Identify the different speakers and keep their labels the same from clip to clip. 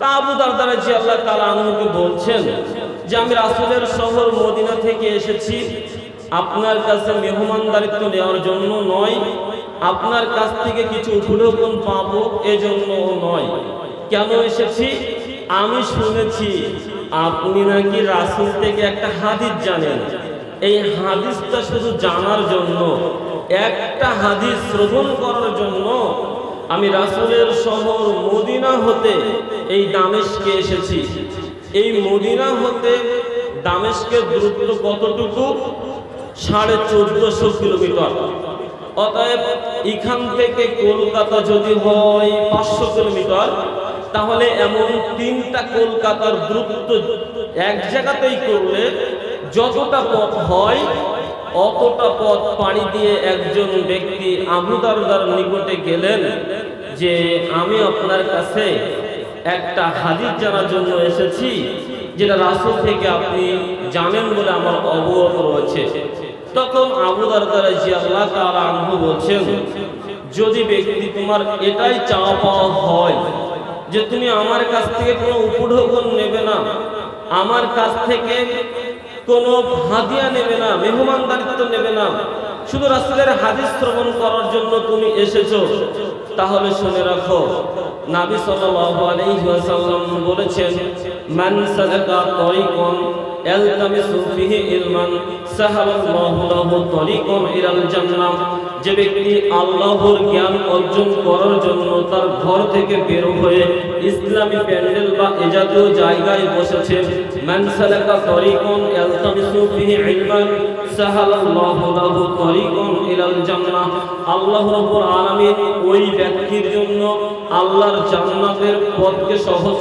Speaker 1: তা আবু দারদারা জি আল্লাহ তালা আনহুকে বলছেন যে আমি রাসুলের শহর মদিনা থেকে এসেছি। আপনার কাছে মেহমানদারিত্ব নেওয়ার জন্য নয়। আপনার কাছ থেকে কিছু উপঢৌকন পাবো এজন্য নয়। কেন এসেছি? আমি শুনেছি আপনি নাকি রাসুল থেকে একটা হাদিস জানেন। এই হাদিসটা শুধু জানার জন্য, একটা হাদিস শ্রবণ করার জন্য আমি রাসুলের শহর মদিনা হতে এই দামেশকে এসেছি। এই মদিনা হতে দামেশকের দূরত্ব কতটুকু? সাড়ে চোদ্দশো কিলোমিটার। অতএব এখান থেকে কলকাতা যদি হয় পাঁচশো কিলোমিটার, তাহলে এমন তিনটা কলকাতার দূরত্ব এক জায়গাতেই করলে যতটা পথ হয়, অতটা পথ পাড়ি দিয়ে একজন ব্যক্তি আবুদারদার নিকটে গেলেন যে, আমি আপনার কাছে একটা হাদিস জানার জন্য এসেছি, যেটা রাসুল থেকে আপনি জানেন বলে আমার অবগত রয়েছে। তখন আবুদার দ্বারা জি আল্লাহ তাআলা আনহু বলছেন, যদি ব্যক্তি তোমার এটাই চাওয়া পাওয়া হয়, যে তুমি আমার কাছ থেকে কোনো উপঢৌকন নেবে না, আমার কাছ থেকে কোনো হাদিয়া নেবে না, মেহমান মেহমানদারিত্ব নেবে না, শুধু রাসূলের হাদিস শ্রবণ করার জন্য তুমি এসেছ, তাহলে শুনে রাখো নাবি সাল্লাল্লাহু আলাইহি ওয়াসাল্লাম বলেছেন, মান সালাকা তরিকান ইয়ালতামিসু ফিহি ইলমান সাহালাল্লাহু লাহু তরিকান ইলাল জান্নাহ। যে ব্যক্তি আল্লাহর জ্ঞান অর্জন করার জন্য তার ঘর থেকে বের হয়ে ইসলামী প্যান্ডেল বা এ জাতীয় জায়গায় বসেছে, মান সালাকা তরিকান ইয়ালতামিসু ফিহি ইলমান লাহু জান্নাহ। আল্লাহ আলামিন ওই ব্যক্তির জন্য আল্লাহর পথকে সহজ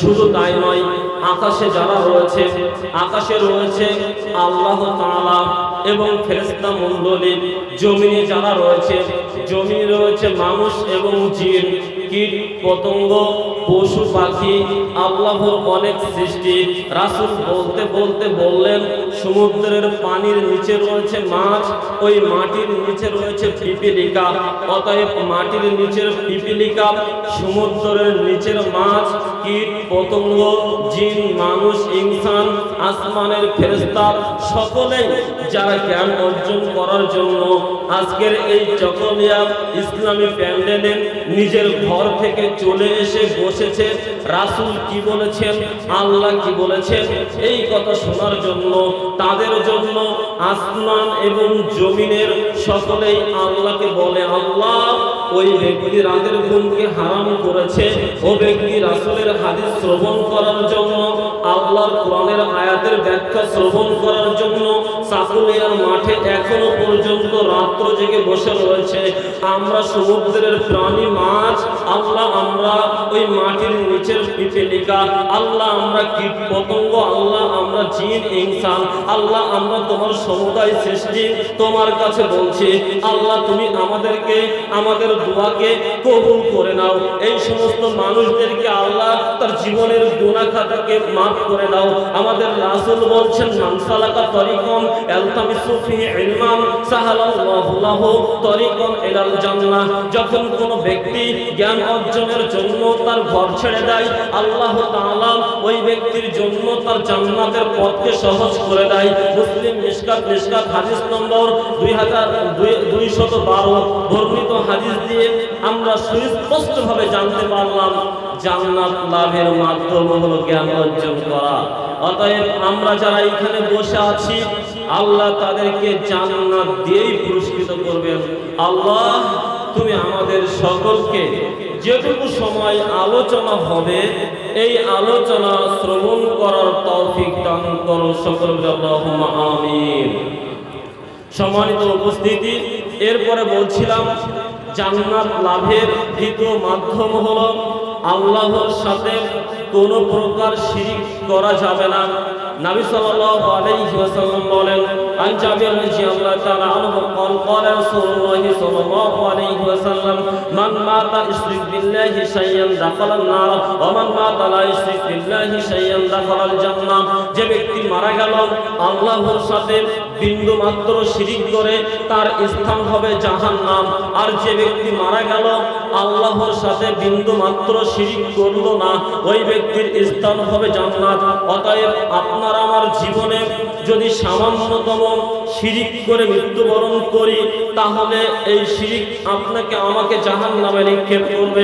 Speaker 1: শুধু তাই নয়, আকাশে যারা রয়েছে, আকাশে রয়েছে আল্লাহ এবং জমিনে যারা রয়েছে, জমিনে রয়েছে মানুষ এবং জিন। কীট পতঙ্গ, পশু পাখি, আল্লাহর অনেক সৃষ্টি। রাসূল বলতে বলতে বললেন, সমুদ্রের পানির নিচে রয়েছে মাছ, ওই মাটির নিচে রয়েছে পিপিলিকা। অতএব মাটির নিচের পিপিলিকা সমুদ্রের নিচের মাছ, কীট, পতঙ্গ, জিন, মানুষ, ইনসান, আসমানের ফেরেশতা, সকলেই যারা জ্ঞান অর্জন করার জন্য আজকের এই চকলিয়া ইসলামী প্যান্ডেলে নিজের ঘর থেকে চলে এসে বসেছে। রাসূল কি বলেছেন? আল্লাহ কি বলেছেন? এই কথা শোনার জন্য, তাদের জন্য আসমান এবং জমিনের সকলেই আল্লাহকে বলে, আল্লাহ, ওই ব্যক্তি রাতের ঘুমকে হারাম করেছে। ও ব্যক্তি রাসূলের হাদিস শ্রবণ করার জন্য, আল্লাহর কোরআনের আয়াতের ব্যাখ্যা শ্রবণ করার জন্য সাকুলিয়ার মাঠে এখনও পর্যন্ত রাত্র জেগে বসে রয়েছে। আমরা সমুদ্রের প্রাণী মাছ আল্লাহ আমরা ওই মাটির নিচের পিপেলিকা। আল্লাহ আমরা কীট পতঙ্গ আল্লাহ আমরা জিন, ইনসান। আল্লাহ আমরা তোমার সমুদায় সৃষ্টি। তোমার কাছে বলছি, আল্লাহ তুমি আমাদেরকে, আমাদের দোয়াকে কবুল করে নাও। এই সমস্ত মানুষদেরকে আল্লাহ তার জীবনের গুনাহ খাতাকে মাফ করে দাও। আমাদের রাসূল বলছেন মানসালাকা তরিকম এলতামিসু ফি ইলমান সাহালাল্লাহু লাহু তরিকম ইলাল জান্নাহ। যখন কোন ব্যক্তি জ্ঞান অর্জনের জন্য তার ঘর ছেড়ে দেয়। আল্লাহ ওই ব্যক্তির জন্য তার জান্নাতের পথকে সহজ করে দেয়। মুসলিম মিশকাত মিশকাত হাদিস নম্বর 2212 বর্ণিত হাদিস দিয়ে আমরা সুস্পষ্টভাবে জানতে পারলাম, জান্নাত লাভের মাধ্যম হলো জ্ঞান অর্জন করা। অতএব আমরা যারা এখানে বসে আছি, আল্লাহ তাদেরকে জান্নাত দিয়েই পুরস্কৃত করবেন। আল্লাহ, তুমি আমাদের সকলকে যেটুকু সময় আলোচনা হবে, এই আলোচনা শ্রবণ করার তৌফিক দান করো সকল আল্লাহুম্মা আমিন। সম্মানিত উপস্থিতি, এরপরে বলছিলাম, জান্নাত লাভের দ্বিতীয় মাধ্যম হলো, আল্লাহর সাথে কোনো প্রকার শিরিক করা যাবে না। নবী সাল্লাল্লাহু আলাইহি ওয়াসাল্লাম বলেন আন জাবির রাদিয়াল্লাহু তাআলা আনহু قال قال رسول الله صلى الله عليه وسلم من مات يشرك بالله شيئا دخل النار ومن مات لا يشرك بالله شيئا دخل الجنة যে ব্যক্তি মারা গেল আল্লাহর সাথে বিন্দু মাত্র শিরিক করে তার স্থান হবে জাহান্নাম আর যে ব্যক্তি মারা গেল আল্লাহর সাথে বিন্দু মাত্র শিরিক করল না। ওই ব্যক্তির স্থান হবে জান্নাত। অতএব আপনার আমার জীবনে যদি সামান্যতম শিরিক করে মৃত্যুবরণ করি, তাহলে এই শিরিক আপনাকে আমাকে জাহান নামে নিক্ষেপ করবে।